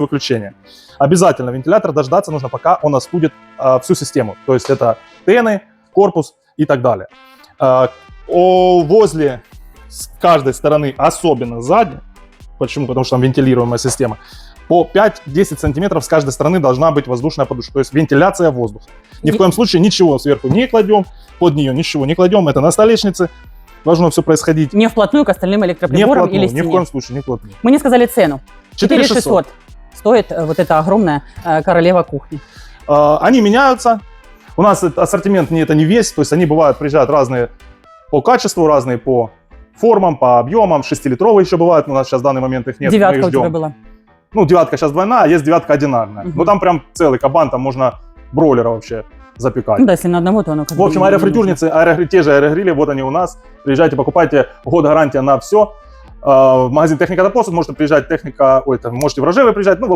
выключения. Обязательно вентилятор дождаться нужно, пока он остудит а, всю систему. То есть это тены, корпус и так далее. А, о, возле с каждой стороны, особенно задней, почему? Потому что там вентилируемая система, по 5-10 сантиметров с каждой стороны должна быть воздушная подушка, то есть вентиляция воздуха. Ни в коем случае ничего сверху не кладем, под нее ничего не кладем, это на столешнице, должно все происходить Не вплотную к остальным не электроприборам вплотную, или ни в стене. коем случае, не вплотную. Мы не сказали цену. 4600. 4600 стоит э, вот эта огромная э, королева кухни. А, Они меняются. У нас ассортимент не это не весь, то есть они бывают, приезжают разные по качеству, разные по формам, по объемам. Шестилитровые еще бывают, но у нас сейчас в данный момент их нет. мы Девятка их у тебя ждем. была. Ну, девятка сейчас двойная, а есть девятка одинарная. Мгм. Ну, там прям целый кабан, там можно бройлера вообще запекать. Ну да, если на одного, то оно как В общем, аэрофритюрницы, аэрогри- те же аэрогрили, вот они у нас. Приезжайте, покупайте, год гарантия на все. В магазин техника до можете приезжать, техника, ой, там, можете в Рожеве приезжать, ну, в